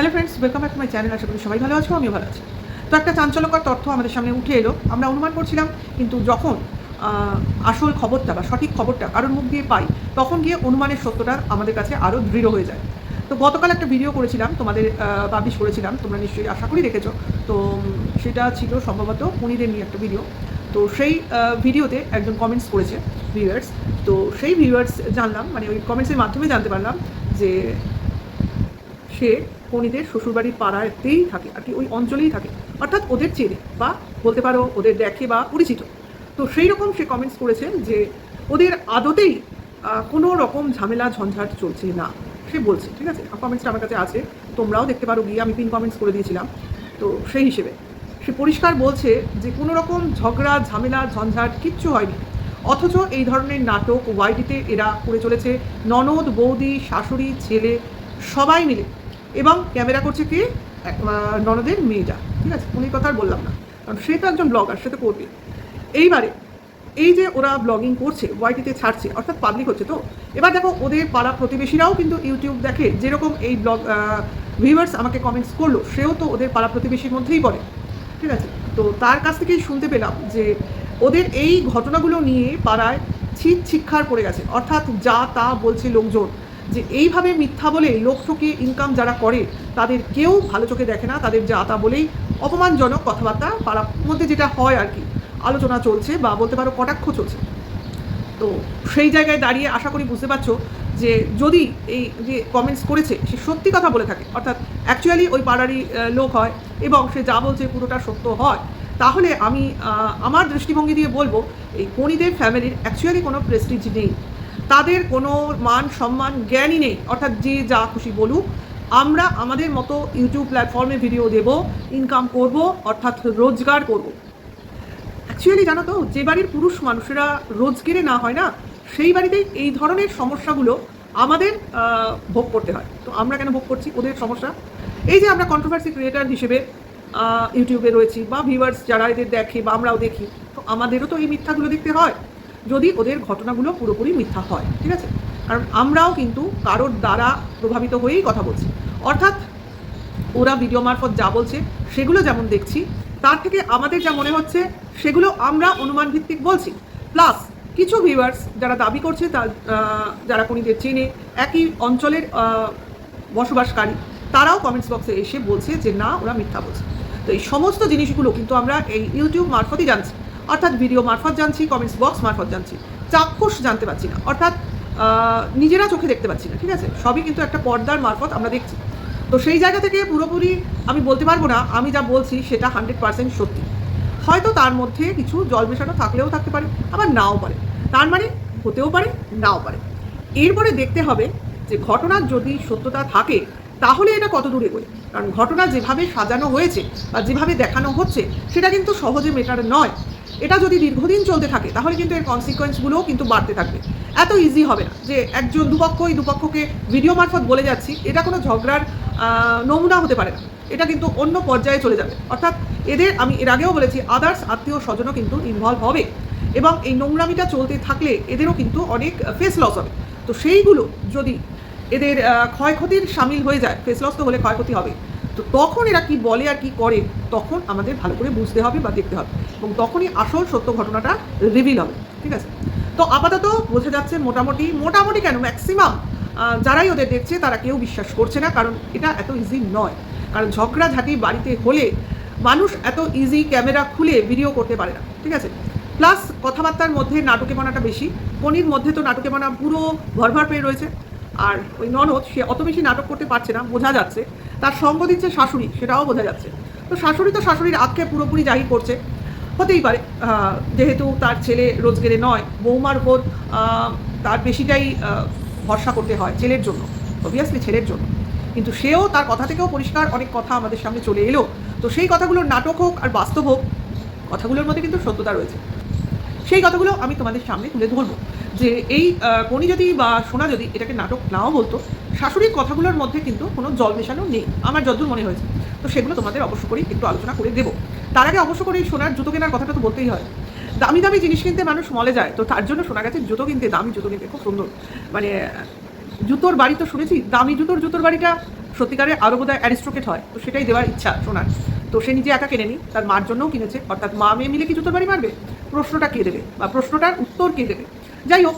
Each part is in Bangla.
Hello friends welcome back my channel আশা করি সবাই ভালো আছো, আমিও ভালো আছি। তো একটা চাঞ্চল্যকর তথ্য আমাদের সামনে উঠে এলো। আমরা অনুমান করছিলাম, কিন্তু যখন আসল খবরটা বা সঠিক খবরটা কারোর মুখ দিয়ে পাই, তখন গিয়ে অনুমানের সত্যটা আমাদের কাছে আরও দৃঢ় হয়ে যায়। তো গতকাল একটা ভিডিও করেছিলাম, তোমাদের পাবলিশ করেছিলাম, তোমরা নিশ্চয়ই আশা করি দেখেছ। তো সেটা ছিল সম্ভবত পনিরের নিয়ে একটা ভিডিও তো সেই ভিডিওতে একজন কমেন্টস করেছে ভিউয়ার্স তো সেই ভিউয়ার্স জানলাম মানে ওই কমেন্টসের মাধ্যমে জানতে পারলাম যে সে কনিদের শ্বশুরবাড়ির পাড়াতেই থাকে, আর কি ওই অঞ্চলেই থাকে। অর্থাৎ ওদের চেনে বা বলতে পারো ওদের দেখে বা পরিচিত। তো সেই রকম সে কমেন্টস করেছেন যে ওদের আদতেই কোনো রকম ঝামেলা ঝঞ্ঝাট চলছে না, সে বলছে, ঠিক আছে? কমেন্টসটা আমার কাছে আছে, তোমরাও দেখতে পারো, গিয়ে আমি পিন কমেন্টস করে দিয়েছিলাম। তো সেই হিসেবে সে পরিষ্কার বলছে যে কোনো রকম ঝগড়া, ঝামেলা, ঝঞ্ঝাট কিচ্ছু হয়নি। অথচ এই ধরনের নাটক ওয়াইটিতে এরা করে চলেছে। ননদ, বৌদি, শাশুড়ি, ছেলে, সবাই মিলে এবং ক্যামেরা করছে কে? ননদের মেয়েটা। ঠিক আছে? উনি কথা আর বললাম না। কারণ সে তো একজন ব্লগার সে তো করবে। এইবারে, এই যে ওরা ব্লগিং করছে ওয়াইটিতে ছাড়ছে, অর্থাৎ পাবলিক হচ্ছে তো, এবার দেখো ওদের পাড়া প্রতিবেশীরাও কিন্তু ইউটিউব দেখে যেরকম এই ব্লগ ভিউয়ার্স আমাকে কমেন্টস করল, সেও তো ওদের পাড়া প্রতিবেশীর মধ্যেই পড়ে। ঠিক আছে? তো তার কাছ থেকেই শুনতে পেলাম যে ওদের এই ঘটনাগুলো নিয়ে পাড়ায় ছিট শিক্ষার পড়ে গেছে। অর্থাৎ যা তা বলছে লোকজন। যে এইভাবে মিথ্যা বলে লোক ঠকিয়ে ইনকাম যারা করে, তাদের কেউ ভালো চোখে দেখে না, তাদের যা তা বলেই অপমানজনক কথাবার্তা পাড়ার মধ্যে যেটা হয় আর কি। আলোচনা চলছে বা বলতে পারো কটাক্ষ চলছে। তো সেই জায়গায় দাঁড়িয়ে আশা করি বুঝতে পারছ যে যদি এই যে কমেন্টস করেছে, সে সত্যি কথা বলে থাকে। অর্থাৎ অ্যাকচুয়ালি ওই পাড়ারই লোক হয় এবং সে যা বলছে পুরোটা সত্য হয়। তাহলে আমি আমার দৃষ্টিভঙ্গি দিয়ে বলব, এই কণিদের ফ্যামিলির অ্যাকচুয়ালি কোনো প্রেস্টিজ নেই। তাদের কোনো মান, সম্মান, জ্ঞানই নেই। অর্থাৎ যে যা খুশি বলুক। আমরা আমাদের মতো ইউটিউব প্ল্যাটফর্মে ভিডিও দেব ইনকাম করব, অর্থাৎ রোজগার করব। অ্যাকচুয়ালি জানো তো, যে বাড়ির পুরুষ মানুষেরা রোজগেরে না হয় না, সেই বাড়িতেই এই ধরনের সমস্যাগুলো আমাদের ভোগ করতে হয়। তো আমরা কেন ভোগ করছি? ওদের সমস্যা। এই যে আমরা কন্ট্রোভার্সি ক্রিয়েটার হিসেবে ইউটিউবে রয়েছি, বা ভিউয়ার্স যারা এদের দেখে, বা আমরাও দেখি, তো আমাদেরও তো এই মিথ্যাগুলো দেখতে হয়। যদি ওদের ঘটনাগুলো পুরোপুরি মিথ্যা হয়, ঠিক আছে? কারণ আমরাও কিন্তু কারোর দ্বারা প্রভাবিত হয়েই কথা বলছি। অর্থাৎ ওরা ভিডিও মারফত যা বলছে, সেগুলো যেমন দেখছি, তার থেকে আমাদের যা মনে হচ্ছে, সেগুলো আমরা অনুমান ভিত্তিক বলছি। প্লাস কিছু ভিউয়ার্স যারা দাবি করছে তা যারা কোনিদের চেনে, একই অঞ্চলের বসবাসকারী, তারাও কমেন্টস বক্সে এসে বলছে যে, না, ওরা মিথ্যা বলছে। তো এই সমস্ত জিনিসগুলো কিন্তু আমরা এই ইউটিউব মারফতই জানছি। অর্থাৎ ভিডিও মারফত জানছি কমেন্টস বক্স মারফত জানছি। চাক্ষুষ জানতে পারছি না। অর্থাৎ নিজেরা চোখে দেখতে পাচ্ছি না, ঠিক আছে? সবই কিন্তু একটা পর্দার মারফত আমরা দেখছি। তো সেই জায়গা থেকে পুরোপুরি আমি বলতে পারব না, আমি যা বলছি সেটা হান্ড্রেড পার্সেন্ট সত্যি। হয়তো তার মধ্যে কিছু জল মেশানো থাকলেও থাকতে পারে, আবার নাও পারে। তার মানে হতেও পারে, নাও পারে। এরপরে দেখতে হবে যে ঘটনার যদি সত্যতা থাকে, তাহলে এটা কত দূরে এগোয়? কারণ ঘটনা যেভাবে সাজানো হয়েছে বা যেভাবে দেখানো হচ্ছে, সেটা কিন্তু সহজে মেটার নয়। এটা যদি দীর্ঘদিন চলতে থাকে, তাহলে কিন্তু এর কনসিকোয়েন্সগুলোও কিন্তু বাড়তে থাকবে। এত ইজি হবে না যে একজন দুপক্ষ দুপক্ষই দুপক্ষকে ভিডিও মারফত বলে যাচ্ছি, এটা কোনো ঝগড়ার নমুনা হতে পারে না। এটা কিন্তু অন্য পর্যায়ে চলে যাবে। অর্থাৎ এদের, আমি এর আগেও বলেছি আদার্স আত্মীয় স্বজনও কিন্তু ইনভলভ হবে। এবং এই নোংরামিটা চলতে থাকলে এদেরও কিন্তু অনেক ফেস লস হবে। তো সেইগুলো যদি এদের ক্ষয়ক্ষতির সামিল হয়ে যায় ফেস লস তো হলে ক্ষয়ক্ষতি হবে। তো তখন এরা কি বলে আর কি করে, তখন আমাদের ভালো করে বুঝতে হবে বা দেখতে হবে এবং তখনই আসল সত্য ঘটনাটা রিভিল হবে, ঠিক আছে? তো আপাতত বোঝা যাচ্ছে মোটামুটি মোটামুটি কেন? ম্যাক্সিমাম যারাই ওদের দেখছে তারা কেউ বিশ্বাস করছে না, কারণ এটা এত ইজি নয়। কারণ ঝগড়াঝাটি বাড়িতে হলে মানুষ এত ইজি ক্যামেরা খুলে ভিডিও করতে পারে না, ঠিক আছে? প্লাস কথাবার্তার মধ্যে নাটকেপনাটা বেশি, পনির মধ্যে তো নাটকেপনা পুরো ভরভর পেয়ে রয়েছে। আর ওই ননদ, সে অত বেশি নাটক করতে পারছে না, বোঝা যাচ্ছে। তার সঙ্গ দিচ্ছে শাশুড়ি, সেটাও বোঝা যাচ্ছে। তো শাশুড়ি তো শাশুড়ির আজকে পুরোপুরি জাহির করছে। হতেই পারে যেহেতু তার ছেলে রোজগেরে নয়, বৌমার উপর তার বেশিটাই ভরসা করতে হয় ছেলের জন্য অবভিয়াসলি ছেলের জন্য। কিন্তু সেও তার কথা থেকেও পরিষ্কার অনেক কথা আমাদের সামনে চলে এলো। তো সেই কথাগুলোর নাটক হোক আর বাস্তব হোক, কথাগুলোর মধ্যে কিন্তু সত্যতা রয়েছে। সেই কথাগুলো আমি তোমাদের সামনে তুলে ধরবো। যে এই কোনি যদি বা সোনা যদি এটাকে নাটক নাও বলতো, শাশুড়ির কথাগুলোর মধ্যে কিন্তু কোনো জল মেশানো নেই। আমার যদ্দূর মনে হয়েছে। তো সেগুলো তোমাদের অবশ্য করেই একটু আলোচনা করে দেবো। তার আগে অবশ্য করে এই সোনার জুতো কেনার কথাটা তো বলতেই হয়। দামি দামি জিনিস কিনতে মানুষ মলে যায়, তো তার জন্য শোনা গেছে জুতো কিনতে, দামি জুতো কিনতে খুব সুন্দর। মানে জুতোর বাড়ি তো শুনেছি, দামি জুতোর জুতোর বাড়িটা সত্যিকারে আরও বোধহয় অ্যারিস্ট্রোকেট হয়। তো সেটাই দেওয়ার ইচ্ছা সোনার। তো সে নিজে একা কিনেনি, তার মার জন্যও কিনেছে। অর্থাৎ মা মেয়ে মিলে কি জুতোর বাড়ি মারবে? প্রশ্নটা কে দেবে? বা প্রশ্নটার উত্তর কে দেবে? যাই হোক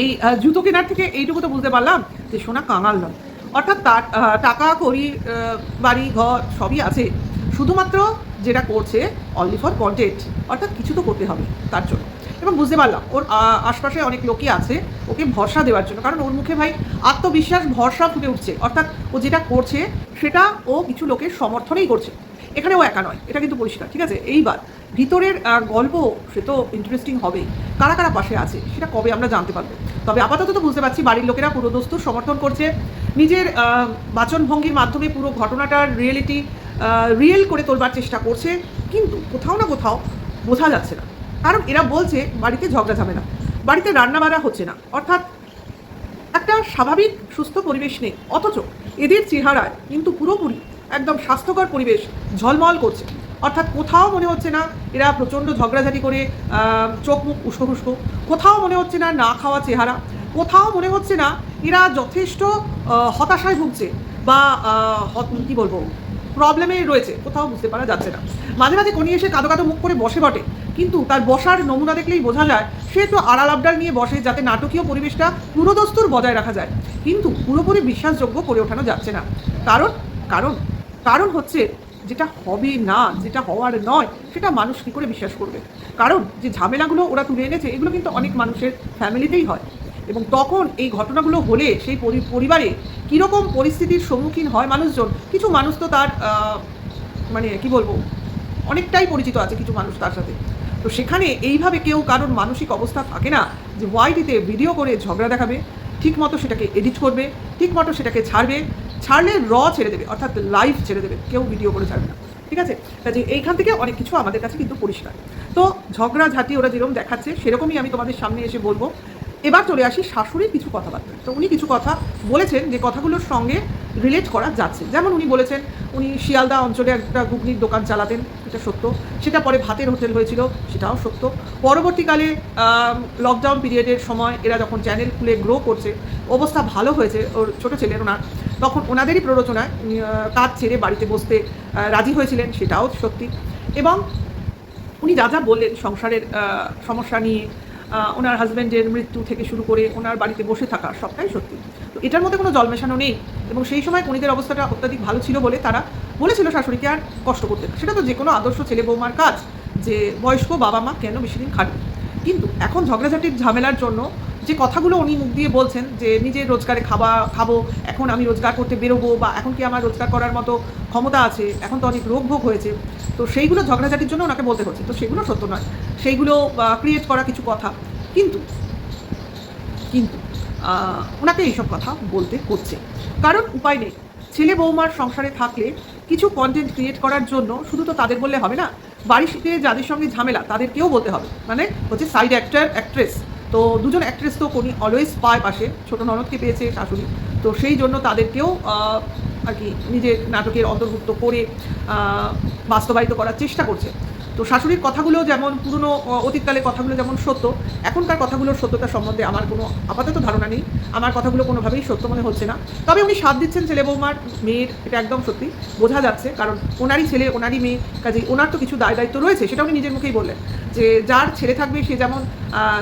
এই জুতো কেনার থেকে এইটুকু তো বুঝতে পারলাম যে সোনা কাঙাল নয়। অর্থাৎ তার টাকা আহ, বাড়ি ঘর সবই আছে। শুধুমাত্র যেটা করছে অনলি ফর কন্টেন্ট অর্থাৎ কিছু তো করতে হবে তার জন্য। এবং বুঝতে পারলাম ওর আশপাশে অনেক লোকই আছে ওকে ভরসা দেওয়ার জন্য। কারণ ওর মুখে ভাই আত্মবিশ্বাস ভরসা ফুটে উঠছে। অর্থাৎ ও যেটা করছে সেটা ও কিছু লোকের সমর্থনেই করছে। এখানে ও একা নয় এটা কিন্তু পরিষ্কার ঠিক আছে? এইবার ভিতরের গল্প সে তো ইন্টারেস্টিং হবেই। কারা কারা পাশে আছে, সেটা কবে আমরা জানতে পারব। তবে আপাতত তো বুঝতে পারছি, বাড়ির লোকেরা পুরো দস্তুর সমর্থন করছে। নিজের বাচনভঙ্গির মাধ্যমে পুরো ঘটনাটার রিয়েলিটি রিয়েল করে তোলবার চেষ্টা করছে। কিন্তু কোথাও না কোথাও বোঝা যাচ্ছে না। কারণ এরা বলছে, বাড়িতে ঝগড়া ঝামেলা। বাড়িতে রান্না বাড়া হচ্ছে না। অর্থাৎ একটা স্বাভাবিক সুস্থ পরিবেশ নেই। অথচ এদের চেহারায় কিন্তু পুরোপুরি একদম স্বাস্থ্যকর পরিবেশ ঝলমল করছে। অর্থাৎ কোথাও মনে হচ্ছে না এরা প্রচণ্ড ঝগড়াঝাটি করে চোখ মুখ উস্কো খুস্কো কোথাও মনে হচ্ছে না না খাওয়া চেহারা। কোথাও মনে হচ্ছে না এরা যথেষ্ট হতাশায় ভুগছে বা কি বলব প্রবলেমে রয়েছে। কোথাও বুঝতে পারা যাচ্ছে না। মাঝে মাঝে কোনি এসে কাদো কাদো মুখ করে বসে বটে। কিন্তু তার বসার নমুনা দেখলেই বোঝা যায়, সে তো আড়াল আবডাল নিয়ে বসে যাতে নাটকীয় পরিবেশটা পুরোদস্তুর বজায় রাখা যায়। কিন্তু পুরোপুরি বিশ্বাসযোগ্য করে ওঠানো যাচ্ছে না। কারণ কারণ কারণ হচ্ছে যেটা হবে না, যেটা হওয়ার নয়, সেটা মানুষ কী করে বিশ্বাস করবে? কারণ যে ঝামেলাগুলো ওরা তুলে এনেছে, এগুলো কিন্তু অনেক মানুষের ফ্যামিলিতেই হয়। এবং তখন এই ঘটনাগুলো হলে সেই পরি- পরিবারে কীরকম পরিস্থিতির সম্মুখীন হয় মানুষজন, কিছু মানুষ তো তার মানে কি বলব, অনেকটাই পরিচিত আছে কিছু মানুষ তার সাথে। তো সেখানে এইভাবে কেউ কারোর মানসিক অবস্থা থাকে না যে ওয়াইটিতে ভিডিও করে ঝগড়া দেখাবে ঠিক মতো সেটাকে এডিট করবে ঠিক মতো সেটাকে ছাড়বে ছাড়লে র ছেড়ে দেবে, অর্থাৎ লাইভ ছেড়ে দেবে, কেউ ভিডিও করে ছাড়বে না। ঠিক আছে? কাজে এইখান থেকে অনেক কিছু আমাদের কাছে কিন্তু পরিষ্কার। তো ঝগড়া ঝাঁটি ওরা যেরকম দেখাচ্ছে, সেরকমই আমি তোমাদের সামনে এসে বলব। এবার চলে আসি শাশুড়ির কিছু কথাবার্তা। তো উনি কিছু কথা বলেছেন যে কথাগুলোর সঙ্গে রিলেট করা যাচ্ছে। যেমন উনি বলেছেন, উনি শিয়ালদা অঞ্চলে একটা ঘুগনির দোকান চালাতেন, এটা সত্য। সেটা পরে ভাতের হোটেল হয়েছিল, সেটাও সত্য। পরবর্তীকালে লকডাউন পিরিয়ডের সময় এরা যখন চ্যানেল খুলে গ্রো করছে, অবস্থা ভালো হয়েছে। ওর ছোটো ছেলের ওনার তখন ওনাদেরই প্ররোচনায় কাজ ছেড়ে বাড়িতে বসতে রাজি হয়েছিলেন, সেটাও সত্যি। এবং উনি যা যা বললেন, সংসারের সমস্যা নিয়ে ওনার হাজব্যান্ডের মৃত্যু থেকে শুরু করে ওনার বাড়িতে বসে থাকা, সবটাই সত্যি। তো এটার মধ্যে কোনো জল মেশানো নেই। এবং সেই সময় কণিদের অবস্থাটা অত্যাধিক ভালো ছিল বলে তারা বলেছিল শাশুড়িকে আর কষ্ট করতে। সেটা তো যে কোনো আদর্শ ছেলে বৌমার কাজ, যে বয়স্ক বাবা মা কেন বেশি দিন খাটবে কিন্তু এখন ঝগড়াঝাটির ঝামেলার জন্য যে কথাগুলো উনি মুখ দিয়ে বলছেন যে নিজের রোজগারে খাবা, খাব, এখন আমি রোজগার করতে বেরোবো বা এখন কি আমার রোজগার করার মতো ক্ষমতা আছে, এখন তো অনেক রোগ ভোগ হয়েছে। তো সেইগুলো ঝগড়াঝাটির জন্য ওনাকে বলতে হচ্ছে। তো সেগুলো সত্য নয়। সেইগুলো ক্রিয়েট করা কিছু কথা। কিন্তু কিন্তু ওনাকে এইসব কথা বলতে হচ্ছে। কারণ উপায় নেই। ছেলে বৌমার সংসারে থাকলে কিছু কন্টেন্ট ক্রিয়েট করার জন্য শুধু তো তাদের বললে হবে না, বাড়ি বাড়িতে যাদের সঙ্গে ঝামেলা তাদেরকেও বলতে হবে। মানে হচ্ছে সাইড অ্যাক্টার অ্যাক্ট্রেস তো দুজন অ্যাক্ট্রেস তো কোনি অলওয়েজ পায় পাশে, ছোটো ননদকে পেয়েছে শাশুড়ি। তো সেই জন্য তাদেরকেও আর কি নিজের নাটকের অন্তর্ভুক্ত করে বাস্তবায়িত করার চেষ্টা করছে। তো শাশুড়ির কথাগুলো যেমন পুরনো আহ, অতীতকালের কথাগুলো যেমন সত্য এখনকার কথাগুলোর সত্যতা সম্বন্ধে আমার কোনো আপাতত ধারণা নেই। আমার কথাগুলো কোনোভাবেই সত্য মনে হচ্ছে না। তবে উনি সাথ দিচ্ছেন ছেলে বৌমার মেয়ের এটা একদম সত্যি বোঝা যাচ্ছে কারণ ওনারই ছেলে ওনারই মেয়ে কাজেই ওনার তো কিছু দায় দায়িত্ব রয়েছে সেটা উনি নিজের মুখেই বললেন। যে যার ছেলে থাকবে সে যেমন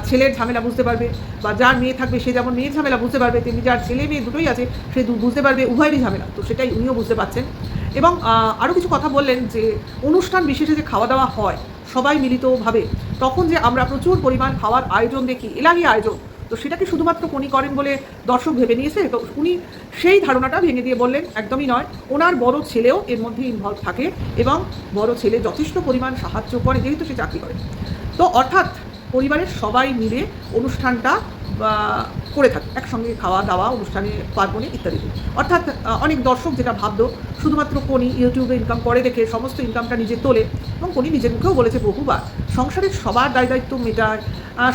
ছেলের ঝামেলা বুঝতে পারবে বা যার মেয়ে থাকবে সে যেমন মেয়ের ঝামেলা বুঝতে পারবে তেমনি যার ছেলে মেয়ে দুটোই আছে সে বুঝতে পারবে উভয়েরই ঝামেলা। তো সেটাই উনিও বুঝতে পারছেন। এবং আরও কিছু কথা বললেন যে অনুষ্ঠান বিশেষে যে খাওয়া দাওয়া হয়, সবাই মিলিতভাবে, তখন যে আমরা প্রচুর পরিমাণ খাওয়ার আয়োজন দেখি এলাহি আয়োজন, তো সেটাকে শুধুমাত্র কোনি করেন বলে দর্শক ভেবে নিয়েছে তো উনি সেই ধারণাটা ভেঙে দিয়ে বললেন, একদমই নয়, ওনার বড় ছেলেও এর মধ্যে ইনভলভ থাকে এবং বড় ছেলে যথেষ্ট পরিমাণ সাহায্য করে, যেহেতু সে চাকরি করে। তো অর্থাৎ পরিবারের সবাই মিলে অনুষ্ঠানটা করে থাকে। একসঙ্গে খাওয়া দাওয়া, অনুষ্ঠানে পার্বণে ইত্যাদি। অর্থাৎ অনেক দর্শক যেটা ভাবতো, শুধুমাত্র কোনি ইউটিউবে ইনকাম করে দেখে, সমস্ত ইনকামটা নিজে তোলে এবং কোনি নিজের মুখেও বলেছে বহুবার, সংসারের সবার দায় দায়িত্ব মেটায়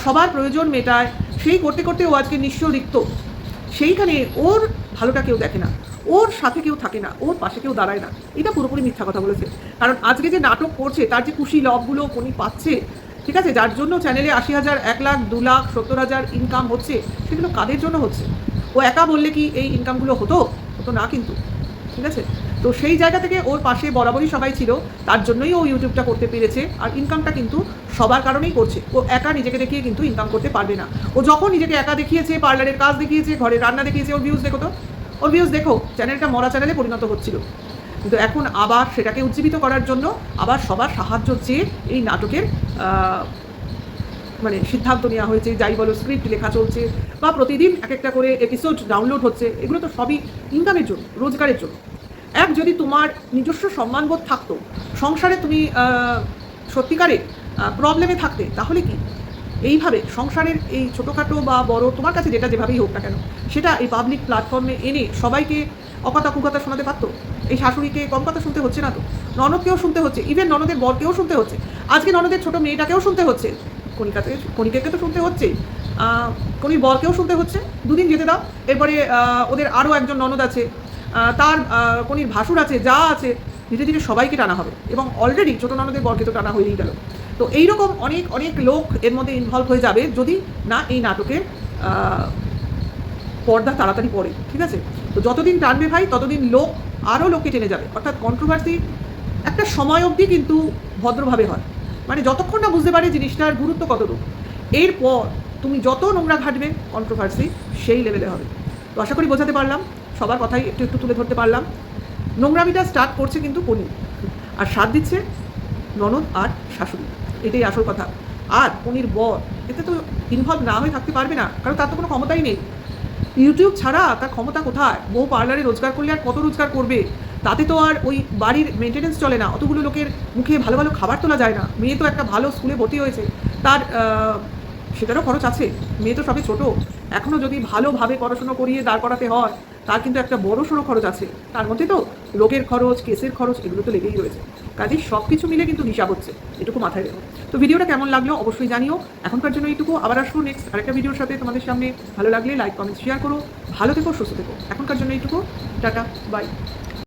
সবার প্রয়োজন মেটায়, সেই করতে করতে ও আজকে নিঃস্ব রিক্ত। সেইখানে ওর ভালোটা কেউ দেখে না, ওর সাথে কেউ থাকে না, ওর পাশে কেউ দাঁড়ায় না। এটা পুরোপুরি মিথ্যা কথা বলেছে। কারণ আজকে যে নাটক করছে, তার যে খুশি লভগুলো কোনি পাচ্ছে ঠিক আছে, যার জন্য চ্যানেলে আশি হাজার, এক লাখ, দু লাখ, সত্তর হাজার ইনকাম হচ্ছে, সেগুলো কাদের জন্য হচ্ছে? ও একা বললে কি এই ইনকামগুলো হতো? ও না কিন্তু, ঠিক আছে? তো সেই জায়গা থেকে ওর পাশে বরাবরই সবাই ছিল, তার জন্যই ও ইউটিউবটা করতে পেরেছে, আর ইনকামটা কিন্তু সবার কারণেই করছে। ও একা নিজেকে দেখিয়ে কিন্তু ইনকাম করতে পারবে না। ও যখন নিজেকে একা দেখিয়েছে পার্লারের কাজ দেখিয়েছে, ঘরে রান্না দেখিয়েছে, ওর ভিউজ দেখো তো? ওর ভিউজ দেখো চ্যানেলটা মরা চ্যানেলে পরিণত হচ্ছিল। কিন্তু এখন আবার সেটাকে উজ্জীবিত করার জন্য আবার সবার সাহায্য চেয়ে এই নাটকের মানে সিদ্ধান্ত নেওয়া হয়েছে, যাই বলো স্ক্রিপ্ট লেখা চলছে বা প্রতিদিন এক একটা করে এপিসোড ডাউনলোড হচ্ছে, এগুলো তো সবই ইনকামের জন্য, রোজগারের জন্য। এক, যদি তোমার নিজস্ব সম্মানবোধ থাকতো, সংসারে তুমি সত্যিকারে প্রবলেমে থাকতে, তাহলে কি? এইভাবে সংসারের এই ছোটোখাটো বা বড় তোমার কাছে যেটা যেভাবেই হোক না কেন, সেটা এই পাবলিক প্ল্যাটফর্মে এনে সবাইকে অকথা কুকথা শোনাতে পারতো? এই শাশুড়িকে কম কথা শুনতে হচ্ছে না তো? ননদকেও শুনতে হচ্ছে। ইভেন ননদের বরকেও শুনতে হচ্ছে। আজকে ননদের ছোট মেয়েটাকেও শুনতে হচ্ছে। কণিকাতে কণিকাকে তো শুনতে হচ্ছেই আহ, কণির বরকেও শুনতে হচ্ছে। দুদিন যেতে দাও। এরপরে ওদের আরও একজন ননদ আছে। তার কণির ভাসুর আছে যা আছে ধীরে ধীরে সবাইকে টানা হবে। এবং অলরেডি ছোটো ননদের বরকে তো টানা হয়েই গেল। তো এইরকম অনেক অনেক লোক এর মধ্যে ইনভলভ হয়ে যাবে যদি না এই নাটকের পর্দা তাড়াতাড়ি পড়ে, ঠিক আছে? তো যতদিন টানবে ভাই, ততদিন লোক আরও লোকে টেনে যাবে। অর্থাৎ কন্ট্রোভার্সি একটা সময় অবধি কিন্তু ভদ্রভাবে হয়। মানে যতক্ষণ না বুঝতে পারে জিনিসটার গুরুত্ব কতটুকু, এরপর তুমি যত নোংরা ঘাটবে কন্ট্রোভার্সি সেই লেভেলে হবে। তো আশা করি বোঝাতে পারলাম, সবার কথাই একটু একটু তুলে ধরতে পারলাম। নোংরামিটা স্টার্ট করছে কিন্তু পনি আর সাথ দিচ্ছে ননদ আর শাশুড়ি। এটাই আসল কথা। আর পনির বর, এতে তো ইনভলভ না হয়ে থাকতে পারবে না, কারণ তার তো কোনো ক্ষমতাই নেই। ইউটিউব ছাড়া তার ক্ষমতা কোথায়? বউ পার্লারে রোজগার করলে আর কত রোজগার করবে? তাতে তো আর ওই বাড়ির মেনটেনেন্স চলে না। অতগুলো লোকের মুখে ভালো ভালো খাবার তোলা যায় না। মেয়ে তো একটা ভালো স্কুলে ভর্তি হয়েছে। তার সেটারও খরচ আছে। মেয়ে তো সবে ছোটো। এখনও যদি ভালোভাবে পড়াশুনো করিয়ে দাঁড় করাতে হয়, তার কিন্তু একটা বড় সড়ো খরচ আছে। তার মধ্যে তো রোগের খরচ, কেসের খরচ এগুলো তো লেগেই রয়েছে। কাজেই সব কিছু মিলে কিন্তু হিসাব হচ্ছে, এটুকু মাথায় রেখো। তো ভিডিওটা কেমন লাগল অবশ্যই জানিও। এখনকার জন্য এইটুকু। আবার আসব নেক্সট আরেকটা ভিডিওর সাথে তোমাদের সামনে। ভালো লাগলে লাইক কমেন্ট শেয়ার করো। ভালো থেকো, সুস্থ থেকো। এখনকার জন্য এইটুকু। Tata bye